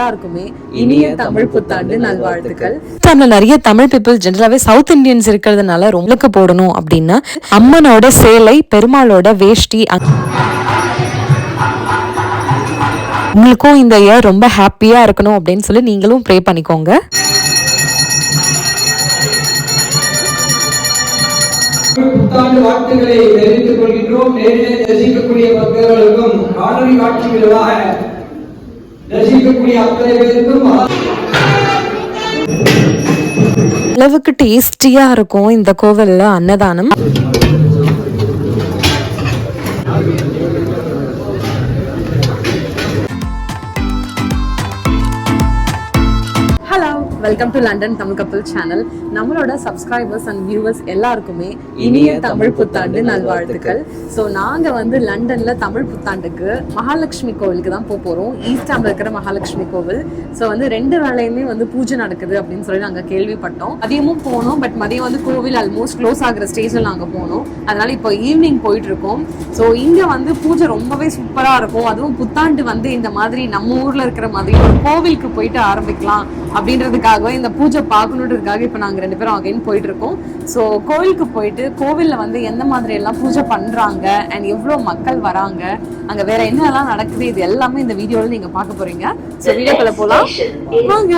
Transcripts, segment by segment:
எல்லாருக்குமே இனிய தமிழ் புத்தாண்டு நல்வாழ்த்துக்கள். தமிழ்ல நிறைய தமிழ் பீப்புள் ஜென்ரலாவே சவுத் இந்தியன்ஸ் இருக்கிறதுனால ரொம்ப போடணும் அப்படின்னா அம்மனோட சேலை பெருமாளோட வேஷ்டி உங்களுக்கும் இந்த இயர் ரொம்ப ஹாப்பியா இருக்கணும் அப்படின்னு சொல்லி நீங்களும் ப்ரே பண்ணிக்கோங்க. புத்தாண்டு வாழ்த்துக்களை தெரிவித்துக் கொள்கின்றோம். நேரிலே தரிசிக்கக்கூடிய பக்தர்களுக்கும் காணொலி காட்சிகளாக தரிசிக்கக்கூடிய அத்தனை பேருக்கும் அளவுக்கு டேஸ்டியா இருக்கும் இந்த கோவில்ல அன்னதானம். வெல்கம் டு லண்டன் தமிழ் கப்பல் சேனல் நம்மளோட சப்ஸ்கிரைபர்ஸ் அண்ட் வியூவர்ஸ் எல்லாருக்குமே இனிய தமிழ் புத்தாண்டு நல்வாழ்த்துக்கள். ஸோ நாங்கள் வந்து லண்டன்ல தமிழ் புத்தாண்டுக்கு மகாலட்சுமி கோவிலுக்கு தான் போக போகிறோம் ஈஸ்டாமில் இருக்கிற மகாலட்சுமி கோவில். ஸோ வந்து ரெண்டு வேளையுமே வந்து பூஜை நடக்குது அப்படின்னு சொல்லி நாங்கள் கேள்விப்பட்டோம். மதியமும் போனோம் பட் மதியம் வந்து கோவில் ஆல்மோஸ்ட் க்ளோஸ் ஆகிற ஸ்டேஜில் நாங்கள் போனோம். அதனால இப்போ ஈவினிங் போயிட்டு இருக்கோம் ஸோ இங்கே வந்து பூஜை ரொம்பவே சூப்பராக இருக்கும். அதுவும் புத்தாண்டு வந்து இந்த மாதிரி நம்ம ஊரில் இருக்கிற மாதிரி ஒரு கோவிலுக்கு போயிட்டு ஆரம்பிக்கலாம் அப்படின்றதுக்காகவே இந்த பூஜை பார்க்கணுன்றதுக்காக இப்போ நாங்கள் ரெண்டு பேரும் அகைன் போயிட்டு இருக்கோம் ஸோ கோவிலுக்கு போயிட்டு கோவிலில் வந்து எந்த மாதிரி எல்லாம் பூஜை பண்ணுறாங்க அண்ட் எவ்வளோ மக்கள் வராங்க அங்கே வேற என்னெல்லாம் நடக்குது இது எல்லாமே இந்த வீடியோவில் நீங்கள் பார்க்க போறீங்க. ஸோ வீடியோக்குள்ள போகலாம் வாங்க.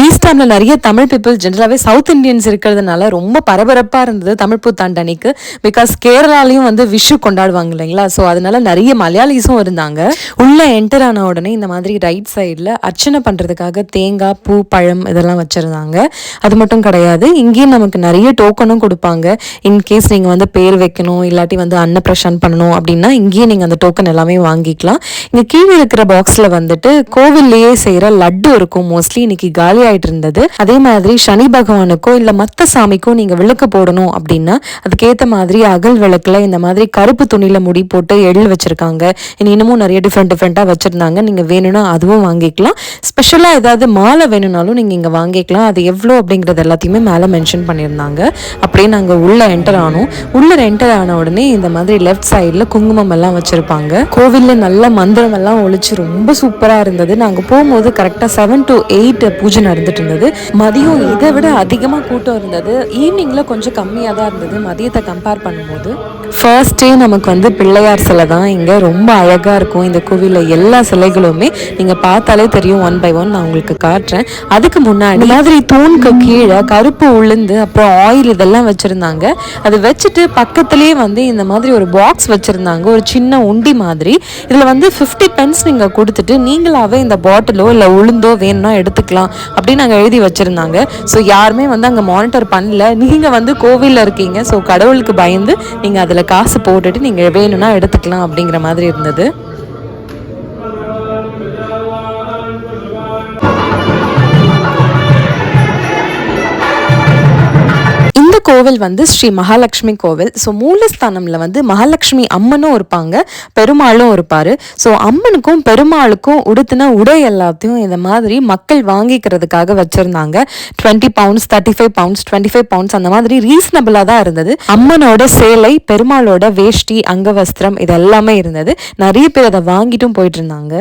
ஈஸ்டாம்ல நிறைய தமிழ் பீப்புள் ஜென்ரலாகவே சவுத் இந்தியன்ஸ் இருக்கிறதுனால ரொம்ப பரபரப்பாக இருந்தது தமிழ் புத்தாண்டு அன்னைக்கு பிகாஸ் கேரளாலையும் வந்து விஷு கொண்டாடுவாங்க இல்லைங்களா? ஸோ அதனால நிறைய மலையாளிஸும் இருந்தாங்க. உள்ளே என்டர் ஆன உடனே இந்த மாதிரி ரைட் சைடில் அர்ச்சனை பண்ணுறதுக்காக தேங்காய் பூ பழம் இதெல்லாம் வச்சுருந்தாங்க. அது மட்டும் கிடையாது. இங்கேயும் நமக்கு நிறைய டோக்கனும் கொடுப்பாங்க. இன்கேஸ் நீங்கள் வந்து பேர் வைக்கணும் இல்லாட்டி வந்து அன்னப்பிரஷன் பண்ணணும் அப்படின்னா இங்கேயே நீங்கள் அந்த டோக்கன் எல்லாமே வாங்கிக்கலாம். இங்கே கீழே இருக்கிற பாக்ஸில் வந்துட்டு கோவில்லையே செய்கிற லட்டு இருக்கும். மோஸ்ட்லி இன்னைக்கு காலி ஆயிட்டு இருந்தது அதே மாதிரி சனி பகவானுக்கோ இல்ல மத்த சாமிக்கோ நீங்க விளக்கு போடணும் அப்படின்னா அதுக்கேத்த மாதிரி அகல் விளக்குல இந்த மாதிரி கருப்பு துணியில முடி போட்டு எள் வச்சிருக்காங்க. இனி இன்னமும் நிறைய டிஃப்ரெண்ட் டிஃப்ரெண்டா வச்சிருந்தாங்க. நீங்க வேணும்னா அதுவும் வாங்கிக்கலாம். ஸ்பெஷலா ஏதாவது மாலை வேணும்னாலும் நீங்க இங்க வாங்கிக்கலாம். அது எவ்வளோ அப்படிங்கறது எல்லாத்தையுமே மேல மென்ஷன் பண்ணியிருந்தாங்க. அப்படியே நாங்க உள்ள என்டர் ஆனோம். உள்ள என்டர் ஆன உடனே இந்த மாதிரி லெஃப்ட் சைடுல குங்குமம் எல்லாம் வச்சிருப்பாங்க. கோவில்ல நல்ல மந்திரம் எல்லாம் ஒழிச்சு ரொம்ப சூப்பரா இருந்தது. நாங்க போகும்போது கரெக்டா செவன் டு எயிட் பூஜை இருந்துட்டு இருந்தது. மதியம் இதை விட அதிகமாக கூட்டம் இருந்தது. ஈவினிங்கில் கொஞ்சம் கம்மியாக தான் இருந்தது. மதியத்தை கம்பேர் பண்ணும்போது. ஃபர்ஸ்ட் டே நமக்கு வந்து பிள்ளையார் சிலை தான். இங்கே ரொம்ப அழகாக இருக்கும். இந்த கோவிலில் எல்லா சிலைகளுமே நீங்கள் பார்த்தாலே தெரியும். ஒன் பை ஒன் நான் உங்களுக்கு காட்டுறேன். அதுக்கு முன்னாடி மாதிரி தூணுக்கு கீழே கருப்பு உளுந்து அப்புறம் ஆயில் இதெல்லாம் வச்சுருந்தாங்க. அது வச்சுட்டு பக்கத்துலேயே வந்து இந்த மாதிரி ஒரு பாக்ஸ் வச்சுருந்தாங்க. ஒரு சின்ன உண்டி மாதிரி. இதில் வந்து 50 பென்ஸ் நீங்கள் கொடுத்துட்டு நீங்களாகவே இந்த பாட்டிலோ இல்லை உளுந்தோ வேணும்னா எடுத்துக்கலாம். அப்படி அப்படின்னு அங்கே எழுதி வச்சுருந்தாங்க. ஸோ யாருமே வந்து அங்கே மானிட்டர் பண்ணல. நீங்கள் வந்து கோவிலில் இருக்கீங்க. ஸோ கடவுளுக்கு பயந்து நீங்கள் அதில் காசு போட்டுட்டு நீங்கள் வேணும்னா எடுத்துக்கலாம் அப்படிங்கிற மாதிரி இருந்தது. இந்த கோவில் வந்து ஸ்ரீ மகாலட்சுமி கோவில். ஸோ மூலஸ்தானம்ல வந்து மகாலட்சுமி அம்மனும் இருப்பாங்க பெருமாளும் இருப்பாரு. ஸோ அம்மனுக்கும் பெருமாளுக்கும் உடுத்தின உடை எல்லாத்தையும் இந்த மாதிரி மக்கள் வாங்கிக்கிறதுக்காக வச்சிருந்தாங்க. Twenty pounds thirty five pounds twenty five pounds அந்த மாதிரி ரீசனபிளாக தான் இருந்தது. அம்மனோட சேலை பெருமாளோட வேஷ்டி அங்கவஸ்திரம் இது எல்லாமே இருந்தது. நிறைய பேர் அதை வாங்கிட்டும் போயிட்டு இருந்தாங்க.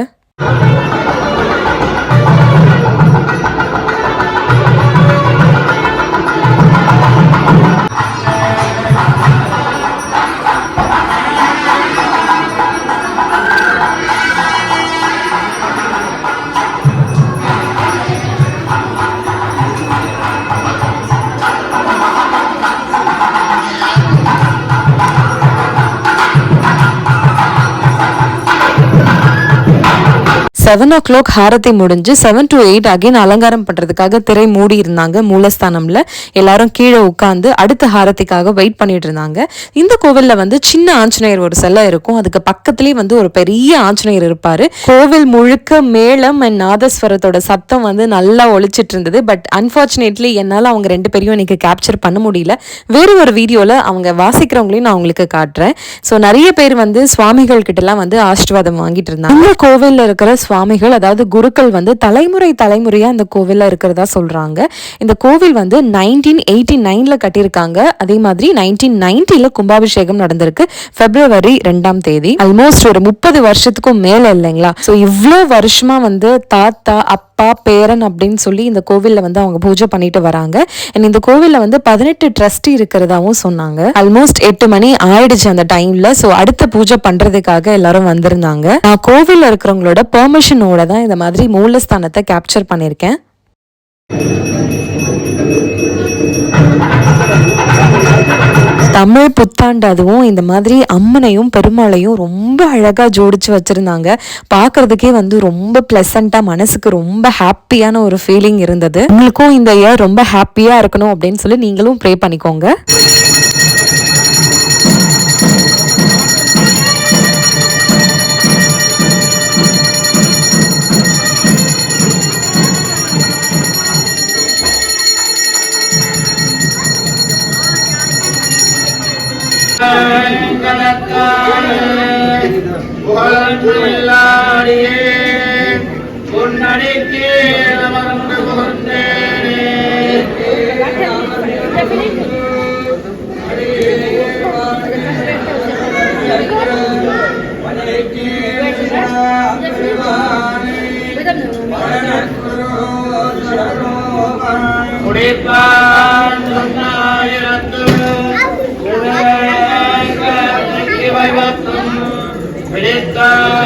செவன் ஓ கிளாக் ஹாரத்தை முடிஞ்சு செவன் டு எயிட் அகைன் அலங்காரம் பண்ணுறதுக்காக திரை மூடி இருந்தாங்க மூலஸ்தானமில். எல்லாரும் கீழே உட்காந்து அடுத்த ஹாரத்திக்காக வெயிட் பண்ணிட்டு இருந்தாங்க. இந்த கோவிலில் வந்து சின்ன ஆஞ்சநேயர் ஒரு சிலை இருக்கும். அதுக்கு பக்கத்துலேயே வந்து ஒரு பெரிய ஆஞ்சநேயர் இருப்பார். கோவில் முழுக்க மேளம் அண்ட் நாதஸ்வரத்தோட சத்தம் வந்து நல்லா ஒழிச்சிட்டு இருந்தது. பட் அன்பார்ச்சுனேட்லி என்னால் அவங்க ரெண்டு பேரையும் இன்னைக்கு கேப்சர் பண்ண முடியல. வேறு ஒரு வீடியோவில் அவங்க வாசிக்கிறவங்களையும் நான் உங்களுக்கு காட்டுறேன். ஸோ நிறைய பேர் வந்து சுவாமிகள் கிட்டலாம் வந்து ஆசீர்வாதம் வாங்கிட்டு இருந்தாங்க. இந்த கோவிலில் இருக்கிற சுவாமி சுவாமிகள் அதாவது குருக்கள் வந்து தலைமுறை தலைமுறையா இந்த கோவிலில் இருக்கிறதா சொல்றாங்க. இந்த கோவில் வந்து நைன்டீன் எயிட்டி நைன்ல கட்டியிருக்காங்க. அதே மாதிரி நைன்டீன் நைன்டில கும்பாபிஷேகம் நடந்திருக்கு. பிப்ரவரி ரெண்டாம் தேதி. ஆல்மோஸ்ட் ஒரு முப்பது வருஷத்துக்கும் மேலே இல்லைங்களா? ஸோ இவ்வளோ வருஷமா வந்து தாத்தா அப்பா பேரன் அப்படின்னு சொல்லி இந்த கோவிலில் வந்து அவங்க பூஜை பண்ணிட்டு வராங்க. அண்ட் இந்த கோவிலில் வந்து பதினெட்டு ட்ரஸ்டி இருக்கிறதாவும் சொன்னாங்க. ஆல்மோஸ்ட் எட்டு மணி ஆயிடுச்சு அந்த டைம்ல ஸோ அடுத்த பூஜை பண்றதுக்காக எல்லாரும் வந்திருந்தாங்க. நான் கோவிலில் இருக்கிறவங்களோட பெர்மிஷனோட தான் இந்த மாதிரி மூலஸ்தானத்தை கேப்சர் பண்ணியிருக்கேன். தமிழ் புத்தாண்டு அதுவும் இந்த மாதிரி அம்மனையும் பெருமாளையும் ரொம்ப அழகா ஜோடிச்சு வச்சிருந்தாங்க. பார்க்குறதுக்கே வந்து ரொம்ப ப்ளசண்ட்டாக மனசுக்கு ரொம்ப ஹாப்பியான ஒரு ஃபீலிங் இருந்தது. உங்களுக்கும் இந்த இயர் ரொம்ப ஹாப்பியாக இருக்கணும் அப்படின்னு சொல்லி நீங்களும் ப்ரே பண்ணிக்கோங்க. Vedetta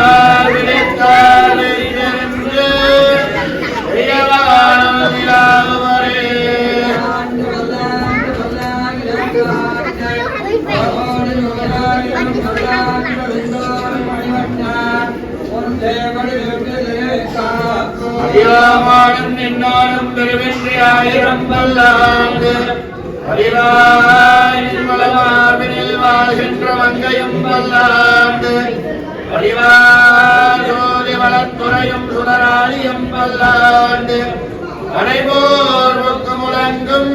அறியாமானும் என்னாலும் பெருவென்றி ஆயிரம் பல்லாண்டு. அறிவாயின் வாழ்கின்ற மங்கையும் பல்லாண்டு. அறிவார் வளத்துறையும் சுடராளியும் பல்லாண்டு. அனைவோர்வுக்கு முழங்கும்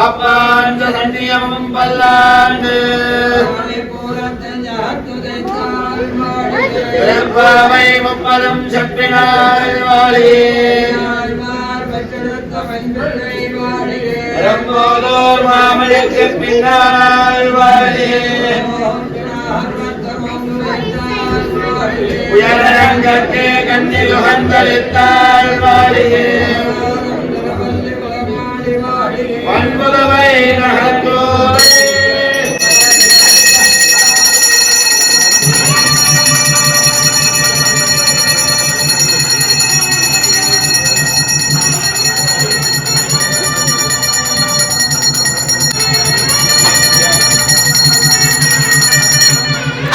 அப்பாண்ட சண்டியமும் பல்லாண்டு. பிறப்பாவை முப்பதும் செப்பினாள் வாழியே பெரும்போதோர் மாமலுக்கு பின்னால் வாழியே உயரங்கற்கே கண்ணில் உகந்தளித்தாள் வாழியே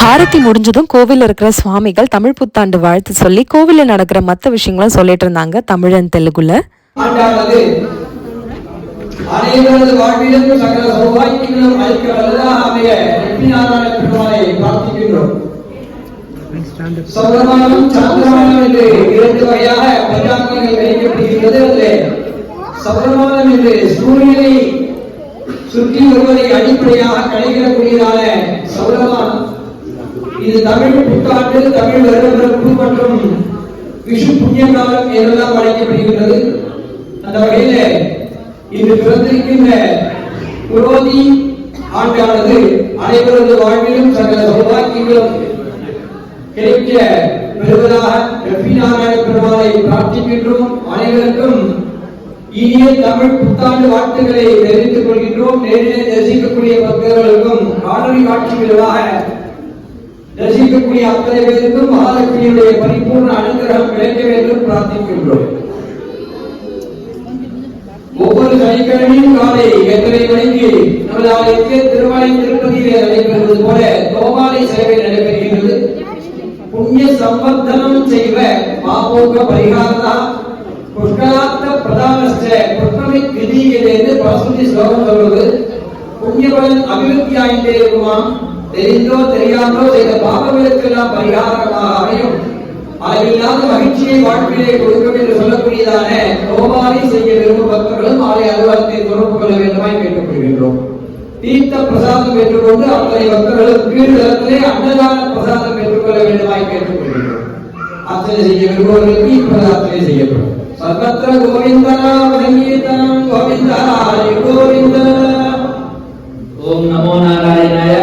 ஆரத்தி முடிஞ்சதும் கோவிலில் இருக்கிற சுவாமிகள் தமிழ் புத்தாண்டு வாழ்த்து சொல்லி கோவிலில் நடக்கிற மற்ற விஷயங்களும் சொல்லிட்டு இருந்தாங்க தமிழன் தெலுங்குல. அனைவரது வாழ்விலும் சகல சௌபாகியங்களும் அளிக்க வல்லதாக அமைய லட்சுமிநாராயண பிரார்த்திக்கின்றோம். சௌரமானம் சந்திரமானம் என்று இரண்டு வகையாக பஞ்சாங்கங்கள் அதில் சௌரமானம் என்று சூரியனை சுற்றி வருவதை அடிப்படையாக கணிக்கக்கூடியதான சௌரமானம் இது தமிழ் புத்தாண்டு தமிழ் வருடப்பிறப்பு மற்றும் விஷு புண்ணிய காலம் என்றெல்லாம் அழைக்கப்படுகின்றது. அந்த வகையில இன்று பிறந்திருக்கின்ற புரோதி ஆண்டானது அனைவரது வாழ்விலும் சகல சௌபாக்கியங்களும் கிடைக்க பெறுவதாக ரவி நாராயண பெருமாளை பிரார்த்திக்கின்றோம். அனைவருக்கும் இனிய தமிழ் புத்தாண்டு வாழ்த்துக்களை தெரிவித்துக் கொள்கின்றோம். நேரிலே தரிசிக்கக்கூடிய பக்தர்களுக்கும் காணொலி காட்சி விழாக தரிசிக்கக்கூடிய அத்தனை பேருக்கும் மகாலட்சுமியுடைய பரிபூர்ண அனுகிரகம் கிடைக்க வேண்டும் பிரார்த்திக்கின்றோம். ஒவ்வொரு சனிக்கிழமையும் காலை எத்தனை மணிக்கு நமது ஆலயத்தில் திருமலை திருப்பதியிலே நடைபெறுவது போல தோமாலை சேவை நடைபெறுகின்றது புண்ணிய சம்பந்தனம் செய்வ பாபோக பரிகாரதா? புஷ்கராத்த பிரதானஸ்ட புஷ்பமை கிதியிலிருந்து பசுதி ஸ்லோகம் சொல்வது. புண்ணியபலன் அபிவிருத்தியாயிட்டே இருக்குமா தெரிந்தோ தெரியாமலோ செய்த பாவங்களுக்கெல்லாம் பரிகாரமாக அமையும். அளவில்லாத மகிழ்ச்சியை வாழ்க்கையிலே கொடுக்கும் என்று சொல்லக்கூடியதான நோவாலை செய்ய விரும்பும் பக்தர்களும் ஆலய அலுவலகத்தை தொடர்பு கொள்ள வேண்டுமாய் கேட்டுக்கொள்கின்றோம். தீர்த்த பிரசாதம் பெற்றுக்கொண்டு அத்தனை பக்தர்களும் கீழ்தளத்திலே அன்னதான பிரசாதம் பெற்றுக்கொள்ள வேண்டுமாய் கேட்டுக்கொள்கின்றோம். அர்ச்சனை செய்ய விரும்புவர்களுக்கு இப்போது செய்யப்படும். சர்வத்திர கோவிந்தனாம் சங்கீதம் கோவிந்தாய கோவிந்த ஓம் நமோ நாராயணாய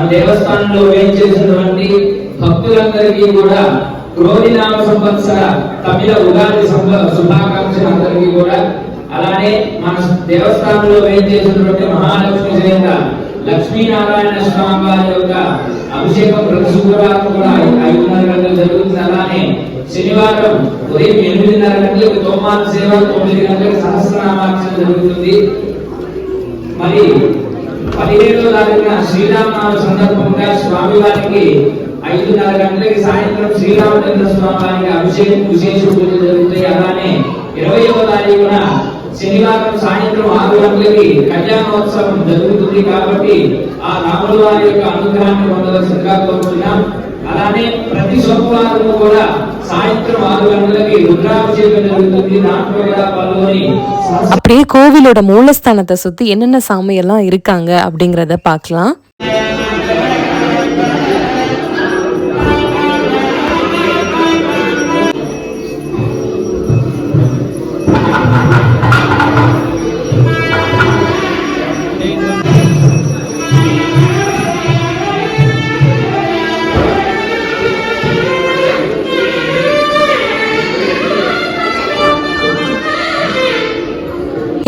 మన దేవస్థానంలో వేయించేసినటువంటి భక్తులందరికీ కూడా క్రోధినామ సంవత్సర తమిళ ఉగాది శుభాకాంక్షలు అందరికీ కూడా అలానే మన దేవస్థానంలో వేయించేసినటువంటి మహాలక్ష్మి చేత లక్ష్మీనారాయణ స్వామి వారి యొక్క అభిషేకం ప్రతి శుక్రవారం కూడా ఐదున్నర గంటలు జరుగుతుంది. అలానే శనివారం ఉదయం ఎనిమిదిన్నర గంటలకు తోమాన సేవ తొమ్మిది గంటలకు సహస్రనామార్చన జరుగుతుంది. మరి పదిహేడో తారీఖున శ్రీరామనవమి సందర్భంగా స్వామివారికి ఐదున్నర గంటలకి సాయంత్రం శ్రీరామచంద్ర స్వామి వారికి అభిషేకం విశేష పూజలు జరుగుతాయి. అలానే ఇరవయవ తారీఖున శనివారం సాయంత్రం ఆరు గంటలకి కళ్యాణోత్సవం జరుగుతుంది కాబట్టి ఆ రాముల వారి యొక్క అనుగ్రహాన్ని పొందవలసిందిగా కోరుతున్నాం. అలానే ప్రతి సోమవారం కూడా அப்படியே கோவிலோட மூலஸ்தானத்தை சுத்தி என்னென்ன சாமி எல்லாம் இருக்காங்க அப்படிங்கறத பாக்கலாம்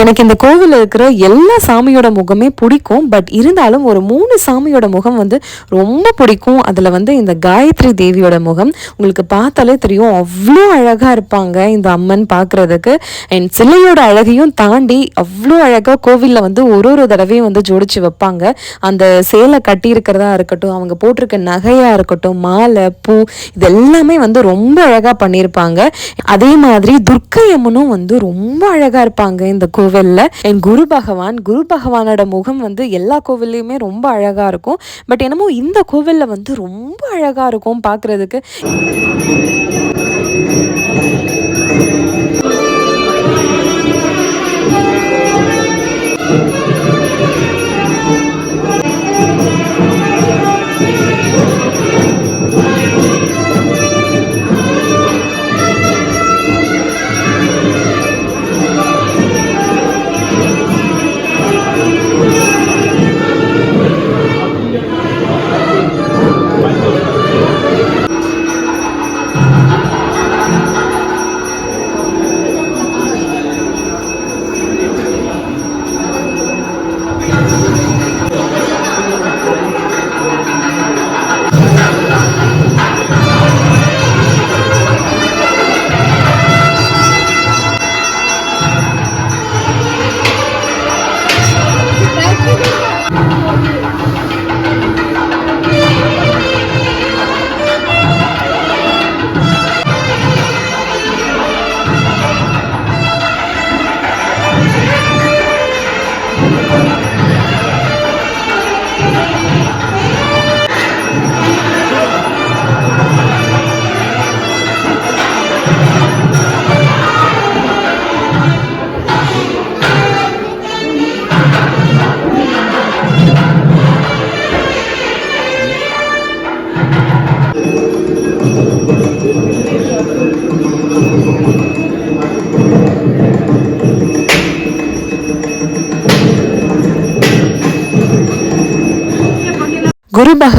எனக்கு இந்த கோவிலில் இருக்கிற எல்லா சாமியோட முகமே பிடிக்கும். பட் இருந்தாலும் ஒரு மூணு சாமியோட முகம் வந்து ரொம்ப பிடிக்கும். அதில் வந்து இந்த காயத்ரி தேவியோட முகம். உங்களுக்கு பார்த்தாலே தெரியும் அவ்வளோ அழகாக இருப்பாங்க இந்த அம்மன் பார்க்குறதுக்கு. அண்ட் சிலையோட அழகையும் தாண்டி அவ்வளோ அழகாக கோவிலில் வந்து ஒரு ஒரு தடவையும் வந்து ஜோடிச்சு வைப்பாங்க. அந்த சேலை கட்டியிருக்கிறதா இருக்கட்டும் அவங்க போட்டிருக்க நகையாக இருக்கட்டும் மாலை பூ இது எல்லாமே வந்து ரொம்ப அழகாக பண்ணியிருப்பாங்க. அதே மாதிரி துர்க்கை அம்மனும் வந்து ரொம்ப அழகாக இருப்பாங்க இந்த கோவிலில். என் குரு பகவான் குரு பகவானோட முகம் வந்து எல்லா கோவில்லையுமே ரொம்ப அழகாக இருக்கும். பட் என்னமோ இந்த கோவிலில் வந்து ரொம்ப அழகாக இருக்கும் பார்க்குறதுக்கு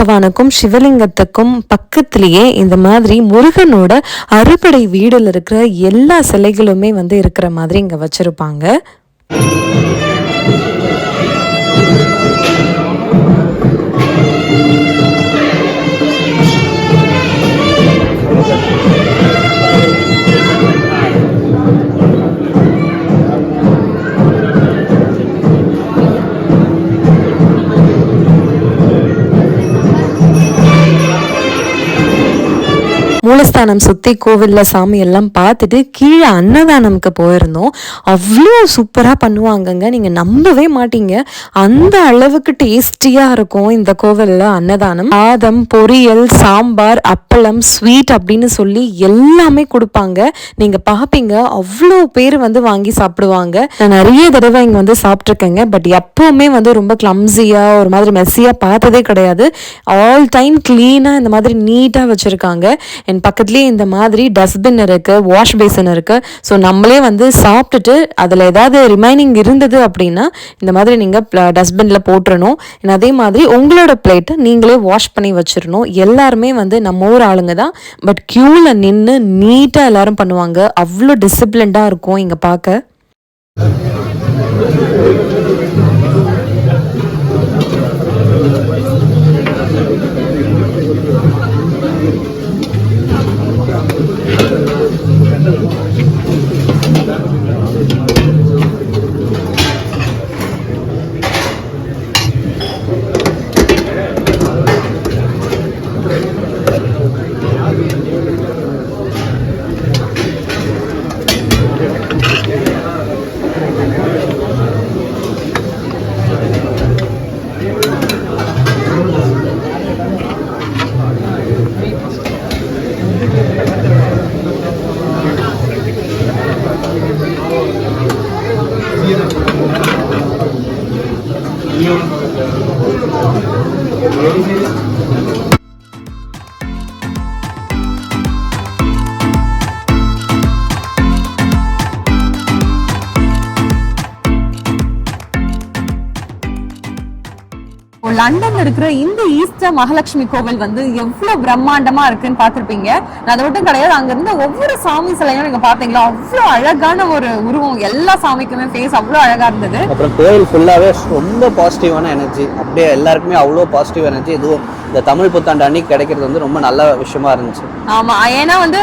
பகவானுக்கும் சிவலிங்கத்துக்கும் பக்கத்திலேயே இந்த மாதிரி முருகனோட அறுபடை வீடுல இருக்கிற எல்லா சிலைகளுமே வந்து இருக்கிற மாதிரி இங்க வச்சிருப்பாங்க. மூலஸ்தானம் சுத்தி கோவில்ல சாமி எல்லாம் பார்த்துட்டு கீழே அன்னதானம்க்கு போயிருந்தோம். அவ்வளோ சூப்பரா பண்ணுவாங்கங்க. நீங்க நம்பவே மாட்டீங்க. அந்த அளவுக்கு டேஸ்டியா இருக்கும் இந்த கோவில்ல அன்னதானம். ஆதம் பொரியல் சாம்பார் அப்பளம் ஸ்வீட் அப்படின்னு சொல்லி எல்லாமே கொடுப்பாங்க. நீங்க பாப்பீங்க. அவ்வளோ பேர் வந்து வாங்கி சாப்பிடுவாங்க. நான் நிறைய தடவை இங்க வந்து சாப்பிட்ருக்கேங்க பட் எப்பவுமே வந்து ரொம்ப கிளம்ஸியா ஒரு மாதிரி மெஸ்ஸியா பார்த்ததே கிடையாது. ஆல் டைம் கிளீனா இந்த மாதிரி நீட்டா வச்சிருக்காங்க. என் பக்கத்துல வீட்லேயே இந்த மாதிரி டஸ்ட்பின் இருக்குது வாஷ் பேசன் இருக்குது ஸோ நம்மளே வந்து சாப்பிட்டுட்டு அதில் ஏதாவது ரிமைனிங் இருந்தது அப்படின்னா இந்த மாதிரி நீங்கள் டஸ்ட்பினில் போட்டுறணும். அதே மாதிரி உங்களோட பிளேட்டை நீங்களே வாஷ் பண்ணி வச்சிடணும். எல்லாருமே வந்து நம்ம ஊர் ஆளுங்க தான். பட் க்யூவில் நின்று நீட்டாக எல்லாரும் பண்ணுவாங்க. அவ்வளோ டிசிப்ளின்டாக இருக்கும் இங்கே பார்க்க இப்போ லண்டன்ல இருக்கிற இந்த ஈஸ்டர் மகாலட்சுமி கோவில் வந்து எவ்வளவு பிரம்மாண்டமா இருக்குன்னு பார்த்துருப்பீங்க. அது மட்டும் கிடையாது அங்க இருந்த ஒவ்வொரு சாமி சிலையும் நீங்க பாத்தீங்களா அவ்வளவு அழகான ஒரு உருவம். எல்லா சாமிக்குமே ஃபேஸ் அவ்வளவு அழகா இருந்தது. அப்புறம் கோவில் ஃபுல்லாகவே ரொம்ப பாசிட்டிவான எனர்ஜி அப்படியே எல்லாருக்குமே அவ்வளோ பாசிட்டிவ் எனர்ஜி எதுவும் இந்த தமிழ் புத்தாண்டு அன்னைக்கு கிடைக்கிறது வந்து ரொம்ப நல்ல விஷயமா இருந்துச்சு. ஆமா ஏன்னா வந்து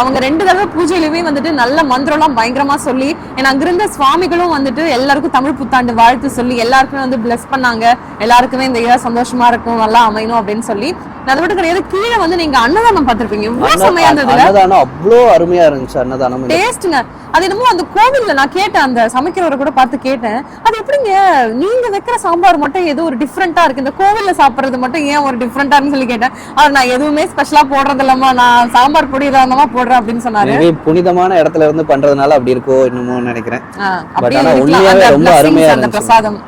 அவங்க ரெண்டு தடவை பூஜையிலுமே வந்துட்டு நல்ல மந்திரம்லாம் பயங்கரமா சொல்லி ஏன்னா அங்கிருந்த சுவாமிகளும் வந்துட்டு எல்லாருக்கும் தமிழ் புத்தாண்டு வாழ்த்து சொல்லி எல்லாருக்குமே வந்து பிளஸ் பண்ணாங்க. எல்லாருக்குமே இந்த இயர் சந்தோஷமா இருக்கும் நல்லா அமையணும் அப்படின்னு சொல்லி அது மட்டும் கிடையாது கீழே வந்து நீங்க அன்னதானம் பார்த்திருப்பீங்க. எவ்வளவு செமையா அன்னதானம் அவ்வளோ அருமையா இருந்துச்சு அன்னதானம் இந்த டேஸ்ட்டுங்க அது என்னமோ அந்த கோவில்ல நான் கேட்டேன் அந்த சமைக்கிறவரை கூட பார்த்து கேட்டேன். அது எப்படிங்க? நீங்க வைக்கிற சாம்பார் மட்டும் ஏதோ ஒரு டிஃப்ரெண்டா இருக்கு. இந்த கோவில்ல சாப்பிடுறது மட்டும் ஏன் ஒரு டிஃப்ரெண்டான்னு சொல்லி கேட்டேன். அவர் நான் எதுவுமே ஸ்பெஷலா போடுறது இல்லம்மா. நான் சாம்பார் பொடி போடுறேன் அப்படின்னு சொன்னாரு. புனிதமான இடத்துல இருந்து பண்றதுனால அப்படி இருக்கோ என்னமோ நினைக்கிறேன். ரொம்ப அருமையா அந்த இருந்துச்சு. பிரசாதம்.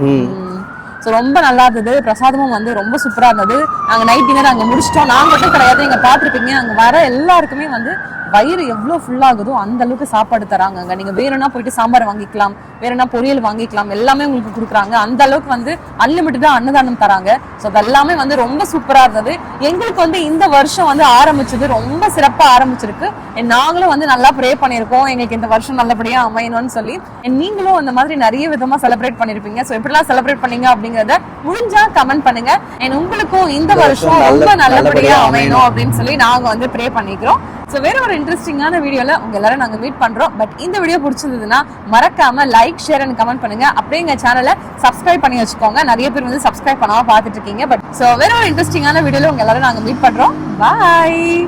ஸோ ரொம்ப நல்லா இருந்தது. பிரசாதமும் வந்து ரொம்ப சூப்பராக இருந்தது. நாங்கள் நைட் டின்னர் அங்கே முடிச்சிட்டோம். நான் மட்டும் கிடையாது இங்கே பார்த்துருப்பீங்க. அங்கே வர எல்லாருக்குமே வந்து வயிறு எவ்வளோ ஃபுல்லாகுதோ அந்த அளவுக்கு சாப்பாடு தராங்க அங்கே. நீங்கள் வேணும்னா போயிட்டு சாம்பார் வாங்கிக்கலாம் வேணும்னா பொரியல் வாங்கிக்கலாம் எல்லாமே உங்களுக்கு கொடுக்குறாங்க. அந்த அளவுக்கு வந்து அன்லிமிட்டடாக அன்னதானம் தராங்க. ஸோ அதெல்லாமே வந்து ரொம்ப சூப்பராக இருந்தது. எங்களுக்கு வந்து இந்த வருஷம் வந்து ஆரம்பிச்சது ரொம்ப சிறப்பாக ஆரம்பிச்சிருக்கு. நாங்களும் வந்து நல்லா ப்ரே பண்ணியிருக்கோம். எங்களுக்கு இந்த வருஷம் நல்லபடியாக அமையணும்னு சொல்லி. நீங்களும் அந்த மாதிரி நிறைய விதமா செலிப்ரேட் பண்ணிருப்பீங்க ஸோ எப்படிலாம் செலிப்ரேட் பண்ணீங்க அப்படிங்கறத முடிஞ்சா கமெண்ட் பண்ணுங்க. And உங்களுக்கும் இந்த வருஷம் ரொம்ப நல்ல- நல்லபடியா அமையணும். அப்படின்னு சொல்லி நாங்க வந்து ப்ரே பண்ணிக்கிறோம். ஸோ வேற ஒரு இன்ட்ரெஸ்டிங்கான வீடியோல உங்க எல்லாரும் நாங்க மீட் பண்றோம். பட் இந்த வீடியோ பிடிச்சிருந்ததுன்னா மறக்காம லைக் ஷேர் அண்ட் கமெண்ட் பண்ணுங்க. அப்படியே எங்க சேனலை சப்ஸ்கிரைப் பண்ணி வச்சுக்கோங்க. நிறைய பேர் வந்து சப்ஸ்கிரைப் பண்ணாம பார்த்துட்டு இருக்கீங்க. பட் ஸோ வேற ஒரு இன்ட்ரெஸ்டிங்கான வீடியோல உங்க எல்லாரும் நாங்க மீட் பண்றோம். பாய்